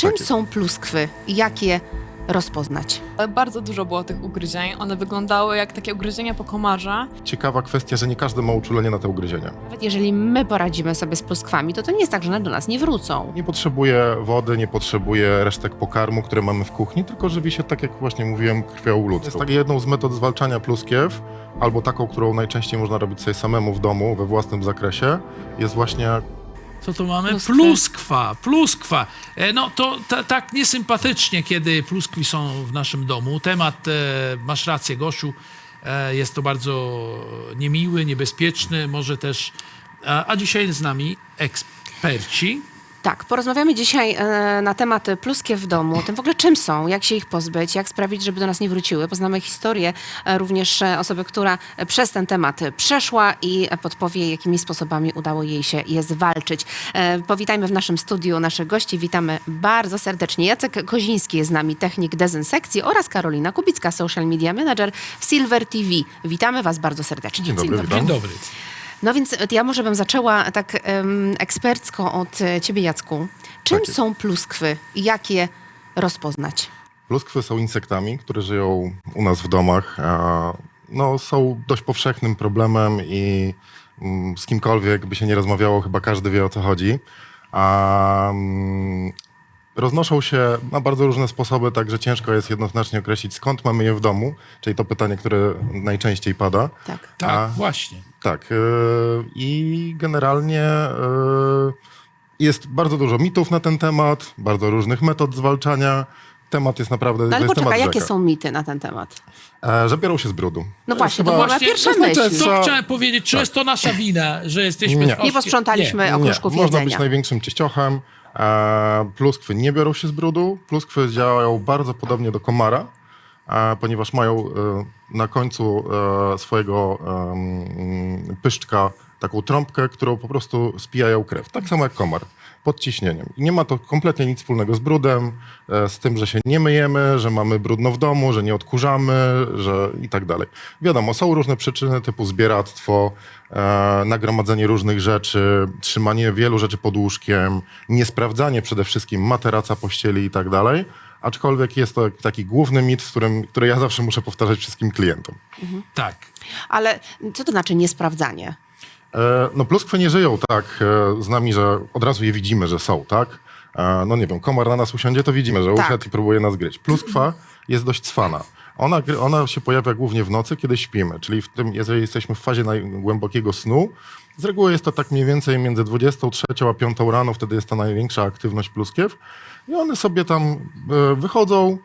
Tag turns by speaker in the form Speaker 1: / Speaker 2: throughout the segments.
Speaker 1: Czym są pluskwy i jak je rozpoznać?
Speaker 2: Bardzo dużo było tych ugryzień. One wyglądały jak takie ugryzienia po komarze.
Speaker 3: Ciekawa kwestia, że nie każdy ma uczulenie na te ugryzienia.
Speaker 1: Nawet jeżeli my poradzimy sobie z pluskwami, to to nie jest tak, że one do nas nie wrócą.
Speaker 3: Nie potrzebuje wody, nie potrzebuje resztek pokarmu, które mamy w kuchni, tylko żywi się, tak jak właśnie mówiłem, krwią ludzką. Jest tak jedną z metod zwalczania pluskiew, albo taką, którą najczęściej można robić sobie samemu w domu, we własnym zakresie, jest właśnie
Speaker 4: Co tu mamy? Pluskwa, pluskwa. E, No to ta, tak niesympatycznie, kiedy pluskwi są w naszym domu. Temat, e, masz rację, Gosiu, e, jest to bardzo niemiły, niebezpieczny, może też... A, a dzisiaj z nami eksperci.
Speaker 1: Tak, porozmawiamy dzisiaj e, na temat pluskiew w domu, tym w ogóle czym są, jak się ich pozbyć, jak sprawić, żeby do nas nie wróciły. Poznamy historię e, również e, osoby, która przez ten temat przeszła i e, podpowie, jakimi sposobami udało jej się je zwalczyć. E, powitajmy w naszym studiu naszych gości. Witamy bardzo serdecznie. Jacek Koziński jest z nami, technik dezynsekcji oraz Karolina Kubicka, social media manager w Silver TV. Witamy was bardzo serdecznie.
Speaker 3: Dzień dobry, witam.
Speaker 4: Dzień dobry.
Speaker 1: No więc e, ja może bym zaczęła tak em, ekspercko od e, ciebie, Jacku. Czym
Speaker 3: Tak
Speaker 1: są pluskwy i jak je rozpoznać?
Speaker 3: Pluskwy są insektami, które żyją u nas w domach. No, są dość powszechnym problemem i mm, z kimkolwiek by się nie rozmawiało, chyba każdy wie o co chodzi. Roznoszą się na bardzo różne sposoby, także ciężko jest jednoznacznie określić skąd mamy je w domu, czyli to pytanie, które najczęściej pada.
Speaker 1: Tak.
Speaker 4: Tak,
Speaker 3: A-
Speaker 4: właśnie.
Speaker 3: Tak. yy, I generalnie yy, jest bardzo dużo mitów na ten temat, bardzo różnych metod zwalczania. Temat jest naprawdę.
Speaker 1: No
Speaker 3: to
Speaker 1: ale
Speaker 3: jest
Speaker 1: poczekaj,
Speaker 3: temat
Speaker 1: jakie
Speaker 3: rzeka.
Speaker 1: są mity na ten temat?
Speaker 3: E, że biorą się z brudu.
Speaker 1: No
Speaker 3: To
Speaker 1: właśnie, to
Speaker 3: chyba-
Speaker 1: była moja pierwsza
Speaker 3: znaczy,
Speaker 1: myśl.
Speaker 3: co-
Speaker 4: Co chciałem powiedzieć, czy jest to nasza wina, że jesteśmy...
Speaker 3: Nie.
Speaker 1: Nie posprzątaliśmy
Speaker 4: Nie.
Speaker 1: okruszków
Speaker 3: Można
Speaker 1: jedzenia.
Speaker 3: być największym czyściochem. E, pluskwy nie biorą się z brudu. Pluskwy działają bardzo podobnie do komara, e, ponieważ mają e, na końcu e, swojego em, pyszczka taką trąbkę, którą po prostu spijają krew. Tak samo jak komar, pod ciśnieniem. I nie ma to kompletnie nic wspólnego z brudem, e, z tym, że się nie myjemy, że mamy brudno w domu, że nie odkurzamy, że i tak dalej. Wiadomo, są różne przyczyny typu zbieractwo, e, nagromadzenie różnych rzeczy, trzymanie wielu rzeczy pod łóżkiem, niesprawdzanie przede wszystkim materaca, pościeli i tak dalej. Aczkolwiek jest to taki główny mit, w którym, który ja zawsze muszę powtarzać wszystkim klientom.
Speaker 4: Tak.
Speaker 1: Ale co to znaczy niesprawdzanie?
Speaker 3: E, No pluskwy nie żyją tak e, z nami, że od razu je widzimy, że są, tak? E, No nie wiem, komar na nas usiądzie, to widzimy, że
Speaker 1: Tak.
Speaker 3: usiadł i próbuje nas gryźć. Pluskwa jest dość cwana. Ona, ona się pojawia głównie w nocy, kiedy śpimy, czyli w tym, jeżeli jesteśmy w fazie najgłębokiego snu, z reguły jest to tak mniej więcej między 23 a 5 rano, wtedy jest ta największa aktywność pluskiew i one sobie tam wychodzą,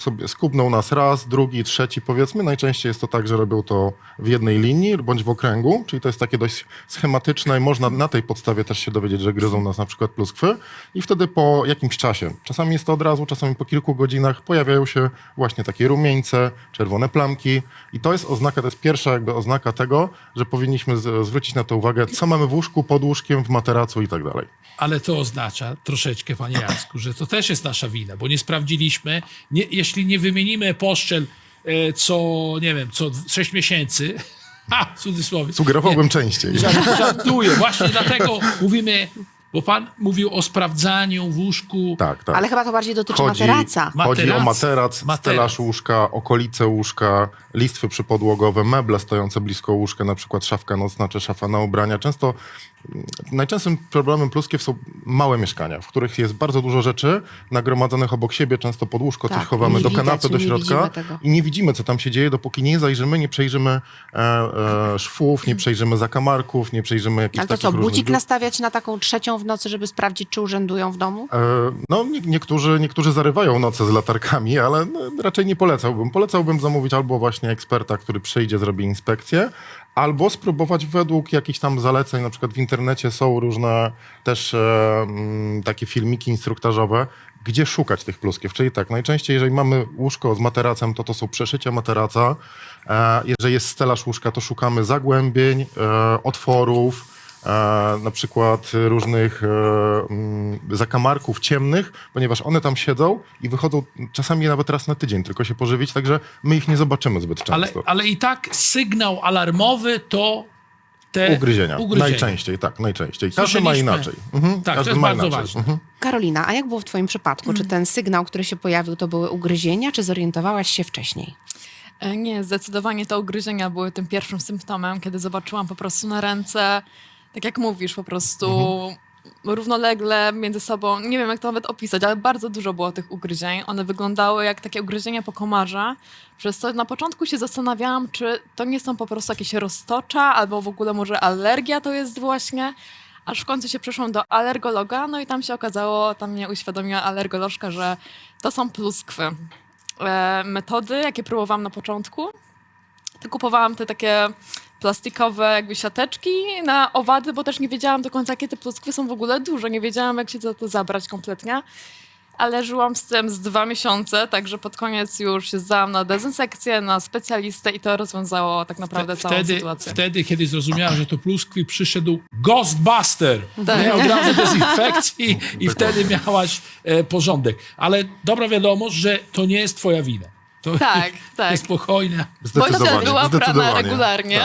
Speaker 3: sobie nas raz, drugi, trzeci powiedzmy. Najczęściej jest to tak, że robią to w jednej linii bądź w okręgu, czyli to jest takie dość schematyczne i można na tej podstawie też się dowiedzieć, że gryzą nas na przykład pluskwy i wtedy po jakimś czasie, czasami jest to od razu, czasami po kilku godzinach pojawiają się właśnie takie rumieńce, czerwone plamki i to jest oznaka, to jest pierwsza jakby oznaka tego, że powinniśmy z, zwrócić na to uwagę, co mamy w łóżku, pod łóżkiem, w materacu i tak dalej.
Speaker 4: Ale to oznacza troszeczkę, panie Jacku, że to też jest nasza wina, bo nie sprawdziliśmy, nie, jeśli nie wymienimy poszczel e, co, nie wiem, co 6 miesięcy, ha, w cudzysłowie.
Speaker 3: Sugerowałbym częściej.
Speaker 4: Nie, żart- żartuję, właśnie dlatego mówimy, bo pan mówił o sprawdzaniu w łóżku.
Speaker 3: Tak, tak.
Speaker 1: Ale chyba to bardziej dotyczy
Speaker 3: Chodzi-
Speaker 1: materaca.
Speaker 4: Ma-
Speaker 3: Chodzi o
Speaker 4: Materac.
Speaker 3: materac,
Speaker 4: Materac.
Speaker 3: stelaż łóżka, okolice łóżka, listwy przypodłogowe, meble stojące blisko łóżka, na przykład szafka nocna czy szafa na ubrania. Często mm, najczęstszym problemem pluskiew są małe mieszkania, w których jest bardzo dużo rzeczy nagromadzonych obok siebie, często pod łóżko
Speaker 1: Tak,
Speaker 3: coś chowamy
Speaker 1: nie
Speaker 3: do
Speaker 1: widać,
Speaker 3: kanapy, do
Speaker 1: nie
Speaker 3: środka
Speaker 1: tego.
Speaker 3: i nie widzimy, co tam się dzieje, dopóki nie zajrzymy, nie przejrzymy e, e, szwów, nie przejrzymy zakamarków, nie przejrzymy jakichś
Speaker 1: Ale to co, budzik nastawiać na taką trzecią w nocy, żeby sprawdzić, czy urzędują w domu?
Speaker 3: E, No, nie, niektórzy, niektórzy zarywają noce z latarkami, ale no, raczej nie polecałbym. Polecałbym zamówić albo właśnie eksperta, który przyjdzie, zrobi inspekcję, albo spróbować według jakichś tam zaleceń, na przykład w internecie są różne też e, mm, takie filmiki instruktażowe, gdzie szukać tych pluskiew. Czyli tak, najczęściej jeżeli mamy łóżko z materacem, to to są przeszycia materaca. E, jeżeli jest stelaż łóżka, to szukamy zagłębień, e, otworów, na przykład różnych e, mm, zakamarków ciemnych, ponieważ one tam siedzą i wychodzą czasami nawet raz na tydzień tylko się pożywić, także my ich nie zobaczymy zbyt
Speaker 4: Ale,
Speaker 3: często.
Speaker 4: ale i tak sygnał alarmowy to te
Speaker 3: Ugryzienia.
Speaker 4: ugryzienia.
Speaker 3: Najczęściej, tak, najczęściej. Każdy ma
Speaker 4: Słyszeliśmy.
Speaker 3: inaczej. Mhm,
Speaker 4: Tak, to
Speaker 3: każdy
Speaker 4: jest
Speaker 3: ma
Speaker 4: bardzo
Speaker 3: inaczej.
Speaker 4: ważne.
Speaker 3: Mhm.
Speaker 1: Karolina, a jak było w twoim przypadku? Czy ten sygnał, który się pojawił, to były ugryzienia, czy zorientowałaś się wcześniej?
Speaker 2: E, Nie, zdecydowanie te ugryzienia były tym pierwszym symptomem, kiedy zobaczyłam po prostu na ręce, tak jak mówisz, po prostu równolegle między sobą, nie wiem jak to nawet opisać, ale bardzo dużo było tych ugryzień. One wyglądały jak takie ugryzienia po komarze, przez co na początku się zastanawiałam, czy to nie są po prostu jakieś roztocza, albo w ogóle może alergia to jest właśnie. Aż w końcu się przeszłam do alergologa, no i tam się okazało, tam mnie uświadomiła alergolożka, że to są pluskwy e, metody, jakie próbowałam na początku, to kupowałam te takie plastikowe jakby siateczki na owady, bo też nie wiedziałam do końca, jakie te pluskwy są w ogóle duże. Nie wiedziałam, jak się za to zabrać kompletnie. Ale żyłam z tym z dwa miesiące, także pod koniec już się zdałam na dezynsekcję, na specjalistę i to rozwiązało tak naprawdę całą
Speaker 4: Wtedy,
Speaker 2: sytuację.
Speaker 4: wtedy, kiedy zrozumiałem, że to pluskwi, przyszedł Ghostbuster.
Speaker 2: Tak.
Speaker 4: Nie, od razu dezynfekcji i wtedy miałaś e, porządek. Ale dobra wiadomość, że to nie jest twoja wina. To
Speaker 2: Tak, tak.
Speaker 4: jest spokojne.
Speaker 2: Bo
Speaker 3: Zdecydowanie.
Speaker 2: to była prana
Speaker 3: zdecydowanie.
Speaker 2: regularnie.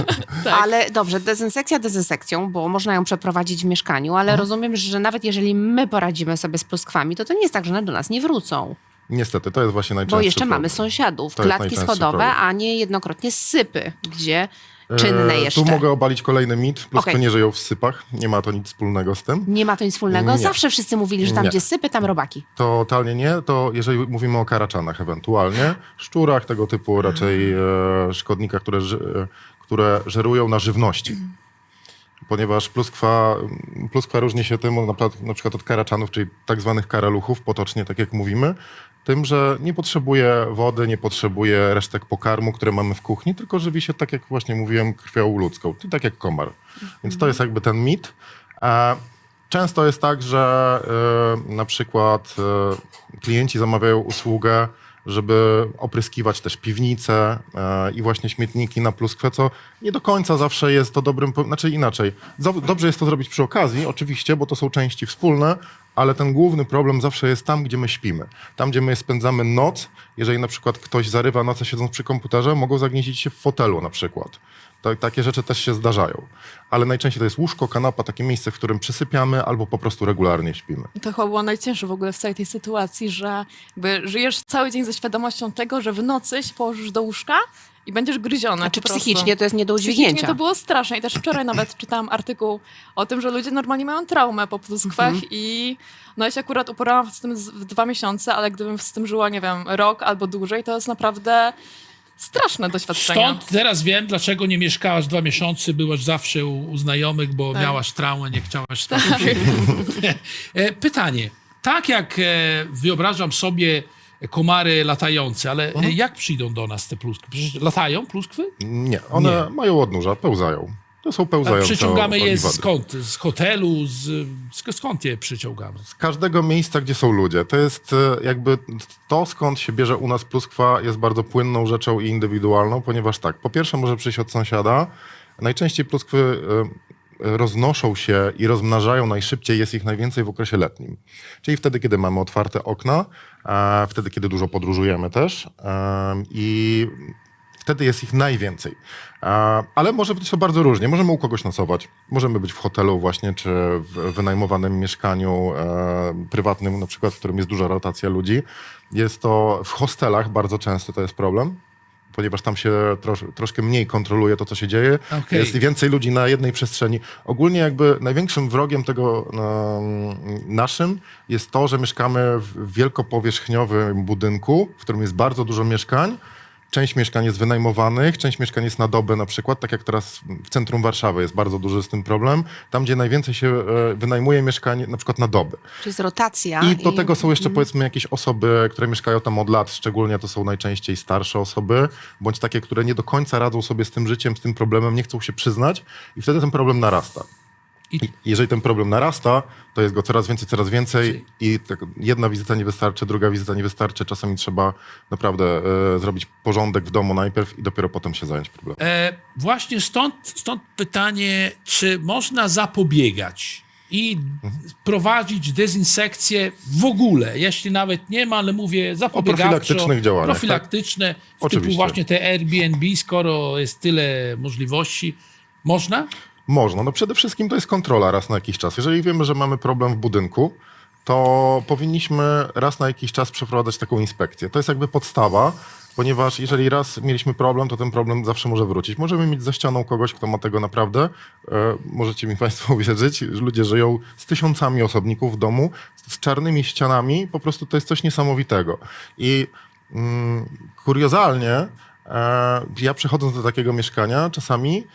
Speaker 2: tak.
Speaker 1: Ale dobrze, dezynsekcja dezynsekcją, bo można ją przeprowadzić w mieszkaniu, ale
Speaker 3: Mhm.
Speaker 1: rozumiem, że nawet jeżeli my poradzimy sobie z pluskwami, to to nie jest tak, że one do nas nie wrócą.
Speaker 3: Niestety, to jest właśnie najczęstszy
Speaker 1: Bo jeszcze
Speaker 3: problem.
Speaker 1: mamy sąsiadów,
Speaker 3: To jest
Speaker 1: klatki
Speaker 3: najczęstszy
Speaker 1: schodowe,
Speaker 3: problem.
Speaker 1: a nie jednokrotnie sypy, gdzie czynne
Speaker 3: E,
Speaker 1: jeszcze.
Speaker 3: Tu mogę obalić kolejny mit. Pluskwy
Speaker 1: Okej.
Speaker 3: nie żyją w sypach. Nie ma to nic wspólnego z tym.
Speaker 1: Nie ma to nic wspólnego.
Speaker 3: Nie.
Speaker 1: Zawsze wszyscy mówili, że tam
Speaker 3: Nie.
Speaker 1: gdzie sypy, tam robaki.
Speaker 3: Totalnie nie. To jeżeli mówimy o karaczanach ewentualnie, szczurach, tego typu raczej e, szkodnikach, które, e, które żerują na żywności. Ponieważ pluskwa, pluskwa różni się tym na, przykład- na przykład od karaczanów, czyli tak zwanych karaluchów, potocznie tak jak mówimy, tym, że nie potrzebuje wody, nie potrzebuje resztek pokarmu, które mamy w kuchni, tylko żywi się tak jak właśnie mówiłem, krwią ludzką, czyli tak jak komar. Więc to jest jakby ten mit. E, Często jest tak, że e, na przykład e, klienci zamawiają usługę, żeby opryskiwać też piwnice e, i właśnie śmietniki na pluskwę, co nie do końca zawsze jest to dobrym, znaczy inaczej. Dobrze jest to zrobić przy okazji, oczywiście, bo to są części wspólne, ale ten główny problem zawsze jest tam, gdzie my śpimy. Tam, gdzie my spędzamy noc, jeżeli na przykład ktoś zarywa nocę siedząc przy komputerze, mogą zagnieździć się w fotelu na przykład. Tak, takie rzeczy też się zdarzają. Ale najczęściej to jest łóżko, kanapa, takie miejsce, w którym przysypiamy albo po prostu regularnie śpimy.
Speaker 2: To chyba było najcięższe w ogóle w całej tej sytuacji, że jakby żyjesz cały dzień ze świadomością tego, że w nocy się położysz do łóżka i będziesz gryziony.
Speaker 1: Znaczy
Speaker 2: po prostu.
Speaker 1: psychicznie to jest nie do
Speaker 2: Psychicznie
Speaker 1: udźwignięcia.
Speaker 2: to było straszne i też wczoraj nawet czytałam artykuł o tym, że ludzie normalnie mają traumę po pluskwach
Speaker 1: Mhm.
Speaker 2: i no ja się akurat uporałam z tym w dwa miesiące, ale gdybym z tym żyła, nie wiem, rok albo dłużej, to jest naprawdę straszne doświadczenie.
Speaker 4: Stąd teraz wiem, dlaczego nie mieszkałaś dwa miesiące, byłaś zawsze u, u znajomych, bo miałaś traumę, nie chciałaś spać siebie. E, Pytanie. Tak jak e, wyobrażam sobie komary latające, ale e, jak przyjdą do nas te pluskwy? Przecież latają pluskwy?
Speaker 3: Nie, one mają odnóża, pełzają. To są pełzające
Speaker 4: przyciągamy je
Speaker 3: oliwady.
Speaker 4: skąd? Z hotelu? Z, sk- skąd je przyciągamy?
Speaker 3: Z każdego miejsca, gdzie są ludzie. To jest e, jakby to, skąd się bierze u nas pluskwa, jest bardzo płynną rzeczą i indywidualną, ponieważ tak, po pierwsze może przyjść od sąsiada. Najczęściej pluskwy e, roznoszą się i rozmnażają najszybciej, jest ich najwięcej w okresie letnim. Czyli wtedy, kiedy mamy otwarte okna, e, wtedy, kiedy dużo podróżujemy też e, i wtedy jest ich najwięcej. Ale może być to bardzo różnie. Możemy u kogoś nocować, możemy być w hotelu właśnie, czy w wynajmowanym mieszkaniu e, prywatnym, na przykład, w którym jest duża rotacja ludzi. Jest to w hostelach bardzo często to jest problem. Ponieważ tam się trosz, troszkę mniej kontroluje to, co się dzieje.
Speaker 4: Okej.
Speaker 3: Jest więcej ludzi na jednej przestrzeni. Ogólnie jakby największym wrogiem tego em, naszym jest to, że mieszkamy w wielkopowierzchniowym budynku, w którym jest bardzo dużo mieszkań. Część mieszkań jest wynajmowanych, część mieszkań jest na dobę na przykład, tak jak teraz w centrum Warszawy jest bardzo duży z tym problem. Tam, gdzie najwięcej się e, wynajmuje mieszkań na przykład na dobę.
Speaker 1: Czyli jest rotacja.
Speaker 3: I do tego są jeszcze powiedzmy jakieś osoby, które mieszkają tam od lat, szczególnie to są najczęściej starsze osoby, bądź takie, które nie do końca radzą sobie z tym życiem, z tym problemem, nie chcą się przyznać i wtedy ten problem narasta.
Speaker 4: I-
Speaker 3: jeżeli ten problem narasta, to jest go coraz więcej, coraz więcej i tak jedna wizyta nie wystarczy, druga wizyta nie wystarczy, czasami trzeba naprawdę e, zrobić porządek w domu najpierw i dopiero potem się zająć problemem.
Speaker 4: E, właśnie stąd, stąd pytanie, czy można zapobiegać i prowadzić dezynsekcję w ogóle, jeśli nawet nie ma, ale mówię zapobiegawczo.
Speaker 3: profilaktycznych działaniach,
Speaker 4: Profilaktyczne, w typu właśnie te Airbnb, skoro jest tyle możliwości. Można?
Speaker 3: Można. No przede wszystkim to jest kontrola raz na jakiś czas. Jeżeli wiemy, że mamy problem w budynku, to powinniśmy raz na jakiś czas przeprowadzać taką inspekcję. To jest jakby podstawa, ponieważ jeżeli raz mieliśmy problem, to ten problem zawsze może wrócić. Możemy mieć za ścianą kogoś, kto ma tego naprawdę. E, możecie mi Państwo uwierzyć, że ludzie żyją z tysiącami osobników w domu, z czarnymi ścianami. Po prostu to jest coś niesamowitego. I mm, kuriozalnie, e, ja przechodząc do takiego mieszkania czasami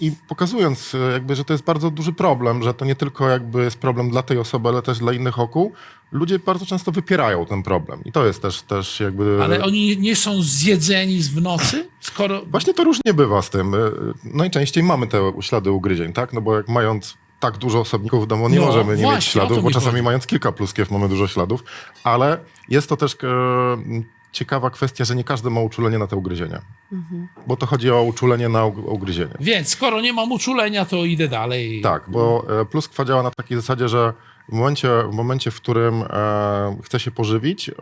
Speaker 3: i pokazując e, jakby, że to jest bardzo duży problem, że to nie tylko jakby jest problem dla tej osoby, ale też dla innych okół, ludzie bardzo często wypierają ten problem. I to jest też, też jakby...
Speaker 4: Ale oni nie są zjedzeni w nocy? Skoro...
Speaker 3: Właśnie to różnie bywa z tym. E, Najczęściej mamy te ślady ugryzień, tak? No bo jak mając tak dużo osobników w domu, nie
Speaker 4: No,
Speaker 3: możemy nie mieć
Speaker 4: właśnie, to
Speaker 3: śladów, bo
Speaker 4: mi
Speaker 3: czasami mając kilka pluskiew mamy dużo śladów, ale jest to też e, ciekawa kwestia, że nie każdy ma uczulenie na te ugryzienia. Bo to chodzi o uczulenie na ug- ugryzienie.
Speaker 4: Więc skoro nie mam uczulenia, to idę dalej.
Speaker 3: Tak, bo e, pluskwa działa na takiej zasadzie, że w momencie, w momencie, w którym e, chce się pożywić, e,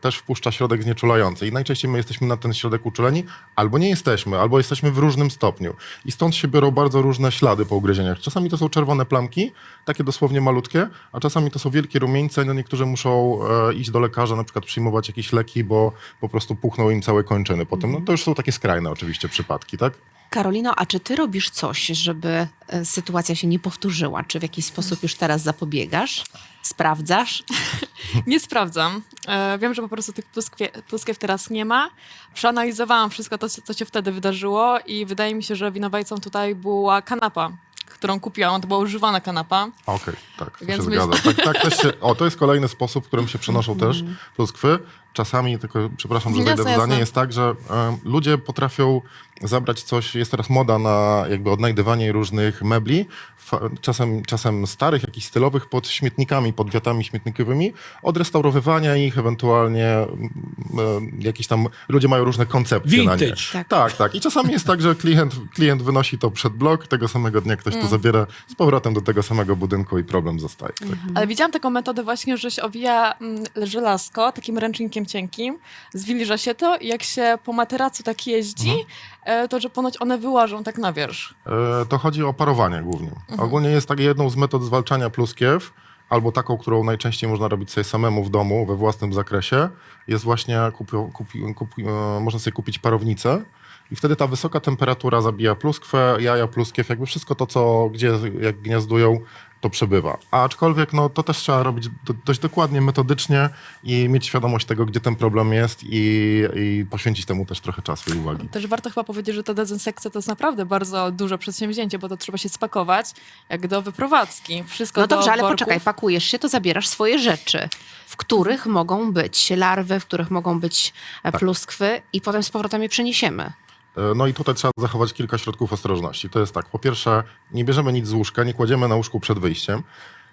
Speaker 3: też wpuszcza środek znieczulający. I najczęściej my jesteśmy na ten środek uczuleni, albo nie jesteśmy, albo jesteśmy w różnym stopniu. I stąd się biorą bardzo różne ślady po ugryzieniach. Czasami to są czerwone plamki, takie dosłownie malutkie, a czasami to są wielkie rumieńce. No niektórzy muszą e, iść do lekarza, na przykład przyjmować jakieś leki, bo po prostu puchną im całe kończyny potem. No to już są takie skrajne oczywiście przypadki, tak?
Speaker 1: Karolino, a czy ty robisz coś, żeby e, sytuacja się nie powtórzyła? Czy w jakiś sposób już teraz zapobiegasz? Sprawdzasz?
Speaker 2: Nie sprawdzam. E, wiem, że po prostu tych pluskwie, pluskiew teraz nie ma. Przeanalizowałam wszystko to, co się wtedy wydarzyło i wydaje mi się, że winowajcą tutaj była kanapa, którą kupiłam. To była używana kanapa.
Speaker 3: Okej, tak, to
Speaker 2: Więc
Speaker 3: się
Speaker 2: my-
Speaker 3: zgadza. Tak, tak też się, o, to jest kolejny sposób, w którym się przenoszą też pluskwy. Czasami, tylko przepraszam, że
Speaker 2: Jasne,
Speaker 3: wejdę w zdanie,
Speaker 2: jasne.
Speaker 3: jest tak, że em, ludzie potrafią zabrać coś, jest teraz moda na jakby odnajdywanie różnych mebli, czasem, czasem starych, jakichś stylowych, pod śmietnikami, pod wiatami śmietnikowymi, odrestaurowywania ich, ewentualnie mm, em, jakieś tam, ludzie mają różne koncepcje na nie.
Speaker 4: Vintage.
Speaker 1: Tak.
Speaker 3: Tak, tak. I czasami jest tak, że klient, klient wynosi to przed blok, tego samego dnia ktoś to zabiera z powrotem do tego samego budynku i problem zostaje. Tak.
Speaker 2: Ale widziałam taką metodę właśnie, że się owija mm, żelazko takim ręcznikiem cienkim, zwilża się to i jak się po materacu tak jeździ, e, to że ponoć one wyłażą tak na wierzch.
Speaker 3: E, To chodzi o parowanie głównie. Ogólnie jest tak jedną z metod zwalczania pluskiew, albo taką, którą najczęściej można robić sobie samemu w domu, we własnym zakresie, jest właśnie, kupi, kupi, kupi, e, można sobie kupić parownicę i wtedy ta wysoka temperatura zabija pluskwę, jaja pluskiew, jakby wszystko to, co gdzie jak gniazdują, to przebywa. A aczkolwiek no, to też trzeba robić do, dość dokładnie, metodycznie i mieć świadomość tego, gdzie ten problem jest i, i poświęcić temu też trochę czasu i uwagi.
Speaker 2: Też warto chyba powiedzieć, że ta dezynsekcja to jest naprawdę bardzo duże przedsięwzięcie, bo to trzeba się spakować jak do wyprowadzki. Wszystko
Speaker 1: No
Speaker 2: do
Speaker 1: dobrze, ale
Speaker 2: worków.
Speaker 1: poczekaj, pakujesz się, to zabierasz swoje rzeczy, w których mogą być larwy, w których mogą być e, pluskwy i potem z powrotem je przeniesiemy.
Speaker 3: No i tutaj trzeba zachować kilka środków ostrożności. To jest tak, po pierwsze, nie bierzemy nic z łóżka, nie kładziemy na łóżku przed wyjściem.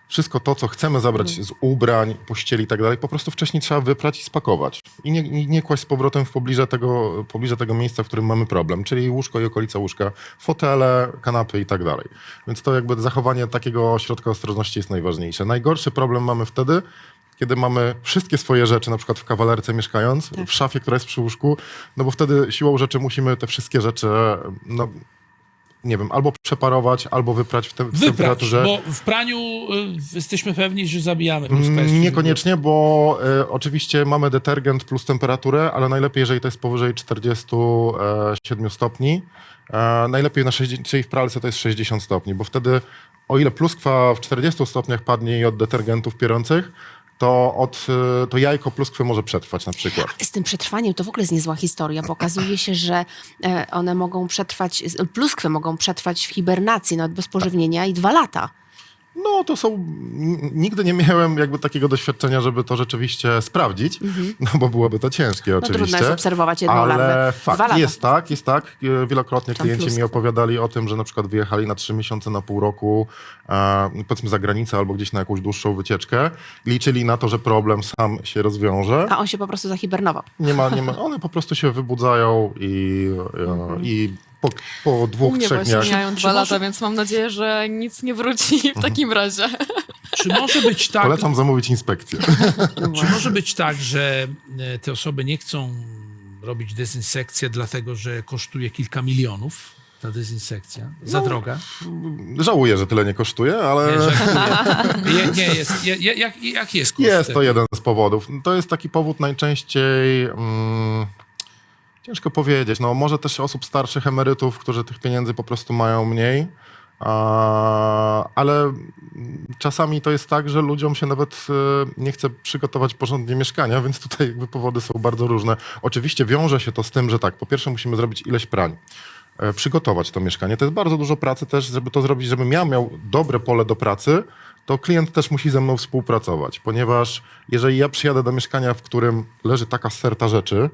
Speaker 3: Wszystko to, co chcemy zabrać z ubrań, pościeli i tak dalej, po prostu wcześniej trzeba wyprać i spakować. I nie, nie, nie kłaść z powrotem w pobliże tego, pobliże tego miejsca, w którym mamy problem, czyli łóżko i okolica łóżka, fotele, kanapy i tak dalej. Więc to jakby zachowanie takiego środka ostrożności jest najważniejsze. Najgorszy problem mamy wtedy, kiedy mamy wszystkie swoje rzeczy, na przykład w kawalerce mieszkając, w szafie, która jest przy łóżku, no bo wtedy siłą rzeczy musimy te wszystkie rzeczy, no nie wiem, albo przeparować, albo wyprać w, te, w
Speaker 4: Wybrać,
Speaker 3: temperaturze.
Speaker 4: bo w praniu y, jesteśmy pewni, że zabijamy pluskwę.
Speaker 3: Mm, Niekoniecznie, bo e, oczywiście mamy detergent plus temperaturę, ale najlepiej, jeżeli to jest powyżej 47 stopni. E, najlepiej na 60, czyli w pralce to jest 60 stopni, bo wtedy o ile pluskwa w 40 stopniach padnie i od detergentów pierących, to, od, e, to jajko pluskwy może przetrwać na przykład.
Speaker 1: Z tym przetrwaniem to w ogóle jest niezła historia, bo okazuje się, że e, one mogą przetrwać, pluskwy mogą przetrwać w hibernacji, nawet bez pożywienia i dwa lata.
Speaker 3: No, to są. Nigdy nie miałem jakby takiego doświadczenia, żeby to rzeczywiście sprawdzić, no bo byłoby to ciężkie
Speaker 1: No
Speaker 3: oczywiście.
Speaker 1: trudno jest obserwować jedną
Speaker 3: ale
Speaker 1: larwę.
Speaker 3: fakt, jest tak, jest tak. E, Wielokrotnie
Speaker 1: Tam
Speaker 3: klienci mi
Speaker 1: pluskwa.
Speaker 3: opowiadali o tym, że na przykład wyjechali na trzy miesiące, na pół roku, e, powiedzmy za granicę albo gdzieś na jakąś dłuższą wycieczkę. Liczyli na to, że problem sam się rozwiąże.
Speaker 1: A on się po prostu zahibernował.
Speaker 3: Nie ma, nie ma, one po prostu się wybudzają i, e, i po, po
Speaker 2: U
Speaker 3: dwóch,
Speaker 2: mnie
Speaker 3: trzech
Speaker 2: właśnie
Speaker 3: dniach.
Speaker 2: mijają
Speaker 4: Czy
Speaker 2: dwa
Speaker 4: może-
Speaker 2: lata, więc mam nadzieję, że nic nie wróci w takim razie.
Speaker 4: Czy może być tak,
Speaker 3: Polecam zamówić inspekcję.
Speaker 4: czy może być tak, że e, te osoby nie chcą robić dezynsekcji, dlatego że kosztuje kilka milionów? ta dezynsekcja? Za droga?
Speaker 3: Żałuję, że tyle nie kosztuje, ale...
Speaker 4: Nie, żartuję. nie, nie jest. Je, je, jak, jak jest koszt
Speaker 3: Jest to jeden z powodów. To jest taki powód najczęściej. Mm, ciężko powiedzieć. No, może też osób starszych, emerytów, którzy tych pieniędzy po prostu mają mniej. Ale czasami to jest tak, że ludziom się nawet e, nie chce przygotować porządnie mieszkania, więc tutaj jakby powody są bardzo różne. Oczywiście wiąże się to z tym, że tak, po pierwsze musimy zrobić ileś prań. e, Przygotować to mieszkanie. To jest bardzo dużo pracy też, żeby to zrobić, żebym ja miał dobre pole do pracy, to klient też musi ze mną współpracować, ponieważ jeżeli ja przyjadę do mieszkania, w którym leży taka sterta rzeczy,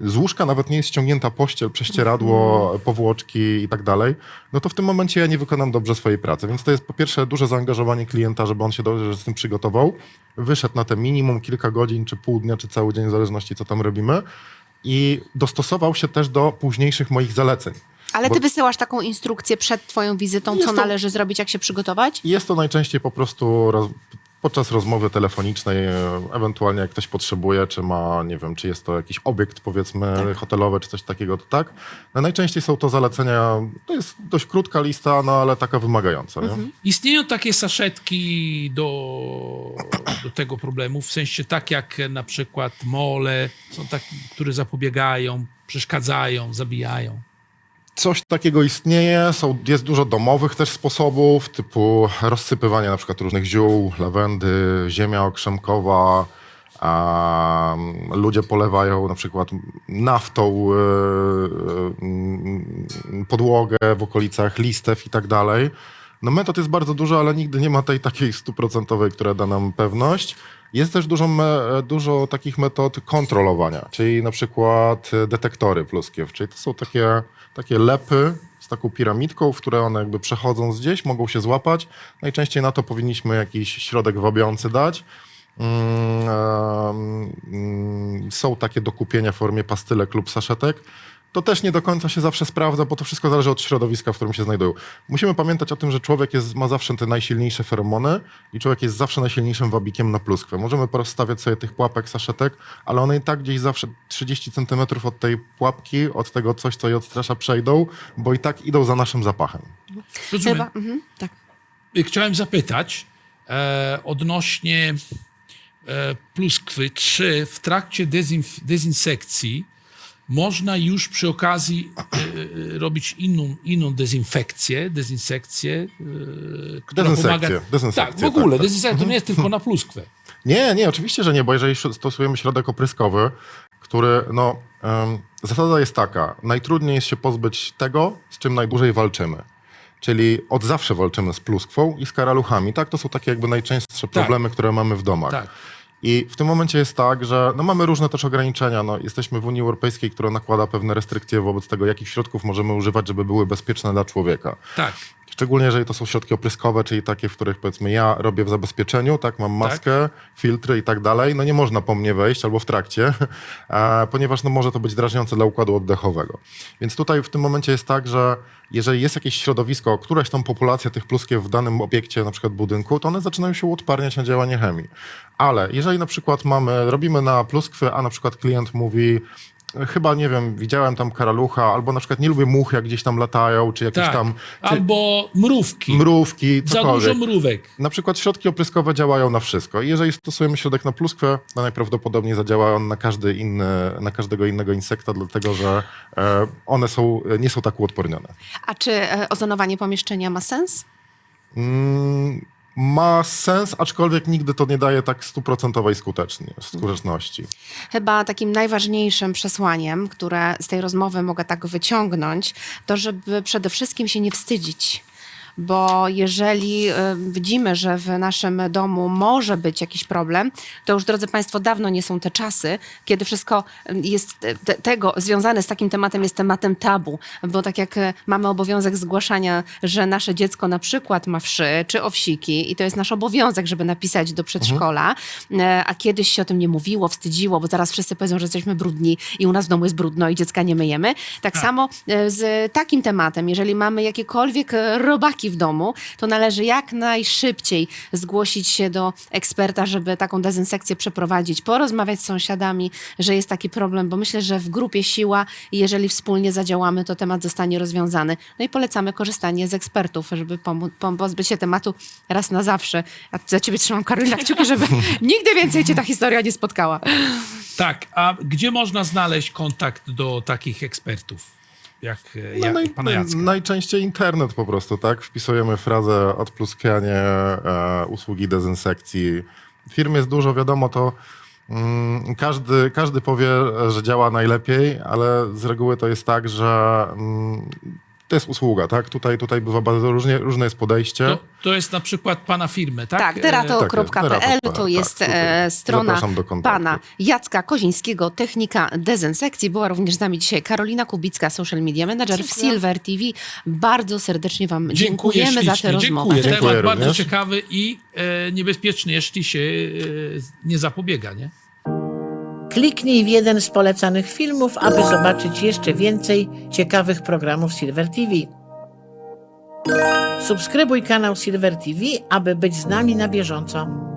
Speaker 3: z łóżka nawet nie jest ściągnięta pościel, prześcieradło, powłoczki i tak dalej, no to w tym momencie ja nie wykonam dobrze swojej pracy. Więc to jest po pierwsze duże zaangażowanie klienta, żeby on się dobrze z tym przygotował, wyszedł na te minimum kilka godzin, czy pół dnia, czy cały dzień, w zależności co tam robimy i dostosował się też do późniejszych moich zaleceń.
Speaker 1: Ale
Speaker 3: Bo-
Speaker 1: ty wysyłasz taką instrukcję przed twoją wizytą,
Speaker 3: Jest
Speaker 1: co
Speaker 3: to-
Speaker 1: należy zrobić, jak się przygotować?
Speaker 3: Jest to najczęściej po prostu roz, podczas rozmowy telefonicznej, e, ewentualnie jak ktoś potrzebuje, czy ma, nie wiem, czy jest to jakiś obiekt, powiedzmy,
Speaker 1: Tak.
Speaker 3: hotelowy, czy coś takiego, to tak. No, najczęściej są to zalecenia, to jest dość krótka lista, no ale taka wymagająca. Nie?
Speaker 4: Istnieją takie saszetki do, do tego problemu, w sensie tak jak na przykład mole, są takie, które zapobiegają, przeszkadzają, zabijają.
Speaker 3: Coś takiego istnieje, są, jest dużo domowych też sposobów, typu rozsypywanie na przykład różnych ziół, lawendy, ziemia okrzemkowa. A, ludzie polewają na przykład naftą e, e, podłogę w okolicach listew i tak dalej. No metod jest bardzo dużo, ale nigdy nie ma tej takiej stuprocentowej, która da nam pewność. Jest też dużo, me, dużo takich metod kontrolowania, czyli na przykład detektory pluskiew, czyli to są takie, takie lepy z taką piramidką, w które one jakby przechodząc gdzieś, mogą się złapać. Najczęściej na to powinniśmy jakiś środek wabiący dać. Mm, mm, są takie do kupienia w formie pastylek lub saszetek. To też nie do końca się zawsze sprawdza, bo to wszystko zależy od środowiska, w którym się znajdują. Musimy pamiętać o tym, że człowiek jest, ma zawsze te najsilniejsze feromony i człowiek jest zawsze najsilniejszym wabikiem na pluskwę. Możemy porozstawiać sobie tych pułapek, saszetek, ale one i tak gdzieś zawsze 30 centymetrów od tej pułapki, od tego coś, co je odstrasza, przejdą, bo i tak idą za naszym zapachem.
Speaker 4: Rozumiem.
Speaker 1: Chyba, mhm, tak.
Speaker 4: Chciałem zapytać e, odnośnie e, pluskwy, czy w trakcie dezynsekcji można już przy okazji e, e, robić inną, inną dezynfekcję, dezynsekcję, e, która
Speaker 3: Dezynsekcję,
Speaker 4: pomaga...
Speaker 3: dezynsekcję,
Speaker 4: tak, w ogóle,
Speaker 3: tak, tak.
Speaker 4: dezynsekcja to nie jest tylko na pluskwę.
Speaker 3: Nie, nie, oczywiście, że nie, bo jeżeli stosujemy środek opryskowy, który, no, zasada jest taka, najtrudniej jest się pozbyć tego, z czym najdłużej walczymy. Czyli od zawsze walczymy z pluskwą i z karaluchami, tak? To są takie jakby najczęstsze problemy, które mamy w domach.
Speaker 4: Tak.
Speaker 3: I w tym momencie jest tak, że no mamy różne też ograniczenia. No, jesteśmy w Unii Europejskiej, która nakłada pewne restrykcje wobec tego, jakich środków możemy używać, żeby były bezpieczne dla człowieka.
Speaker 4: Tak.
Speaker 3: Szczególnie jeżeli to są środki opryskowe, czyli takie, w których powiedzmy ja robię w zabezpieczeniu, tak, mam maskę, filtry i tak dalej, no nie można po mnie wejść albo w trakcie, e, ponieważ no może to być drażniące dla układu oddechowego. Więc tutaj w tym momencie jest tak, że jeżeli jest jakieś środowisko, któraś tam populacja tych pluskiew w danym obiekcie, na przykład budynku, to one zaczynają się uodparniać na działanie chemii. Ale jeżeli na przykład mamy, robimy na pluskwy, a na przykład klient mówi, chyba, nie wiem, widziałem tam karalucha, albo na przykład nie lubię much, jak gdzieś tam latają, czy jakieś
Speaker 4: tak.
Speaker 3: tam... Czy
Speaker 4: Albo mrówki.
Speaker 3: mrówki,
Speaker 4: Za
Speaker 3: cokolwiek.
Speaker 4: dużo mrówek.
Speaker 3: Na przykład środki opryskowe działają na wszystko. I jeżeli stosujemy środek na pluskwę, to najprawdopodobniej zadziała on na, każdy inny, na każdego innego insekta, dlatego że e, one są, nie są tak uodpornione.
Speaker 1: A czy e, ozonowanie pomieszczenia ma sens?
Speaker 3: Mm, ma sens, aczkolwiek nigdy to nie daje tak stuprocentowej skuteczności.
Speaker 1: Chyba takim najważniejszym przesłaniem, które z tej rozmowy mogę tak wyciągnąć, to żeby przede wszystkim się nie wstydzić. Bo jeżeli widzimy, że w naszym domu może być jakiś problem, to już, drodzy Państwo, dawno nie są te czasy, kiedy wszystko jest te, te, tego związane z takim tematem jest tematem tabu. Bo tak jak y, mamy obowiązek zgłaszania, że nasze dziecko na przykład ma wszy czy owsiki i to jest nasz obowiązek, żeby napisać do przedszkola, e, a kiedyś się o tym nie mówiło, wstydziło, bo zaraz wszyscy powiedzą, że jesteśmy brudni i u nas w domu jest brudno i dziecka nie myjemy. Tak samo e, z takim tematem, jeżeli mamy jakiekolwiek e, robaki w domu, to należy jak najszybciej zgłosić się do eksperta, żeby taką dezynsekcję przeprowadzić, porozmawiać z sąsiadami, że jest taki problem, bo myślę, że w grupie siła i jeżeli wspólnie zadziałamy, to temat zostanie rozwiązany. No i polecamy korzystanie z ekspertów, żeby pozbyć się tematu raz na zawsze. A za ciebie trzymam, Karolina, kciuki, żeby nigdy więcej cię ta historia nie spotkała.
Speaker 4: Tak, a gdzie można znaleźć kontakt do takich ekspertów? Jak, e, jak
Speaker 3: No, naj, najczęściej internet po prostu, tak? Wpisujemy frazę odpluskianie, e, usługi dezynsekcji. Firm jest dużo, wiadomo, to mm, każdy, każdy powie, że działa najlepiej, ale z reguły to jest tak, że mm, to jest usługa, tak? Tutaj, tutaj bywa bardzo różnie, różne jest podejście.
Speaker 4: To, to jest na przykład pana firmy, tak?
Speaker 1: Tak, derato.pl
Speaker 3: derato.pl,
Speaker 1: to jest
Speaker 3: tak,
Speaker 1: e, strona pana Jacka Kozińskiego, technika dezynsekcji. Była również z nami dzisiaj Karolina Kubicka, social media manager w
Speaker 2: Dziękuję.
Speaker 1: Silver TV. Bardzo serdecznie wam
Speaker 4: Dziękuję
Speaker 1: dziękujemy za tę
Speaker 4: ślicznie,
Speaker 1: rozmowę.
Speaker 4: Dziękuję.
Speaker 3: Dziękuję
Speaker 4: Temat bardzo
Speaker 3: również.
Speaker 4: ciekawy i e, niebezpieczny, jeśli się e, nie zapobiega, nie?
Speaker 5: Kliknij w jeden z polecanych filmów, aby zobaczyć jeszcze więcej ciekawych programów Silver TV. Subskrybuj kanał Silver TV, aby być z nami na bieżąco.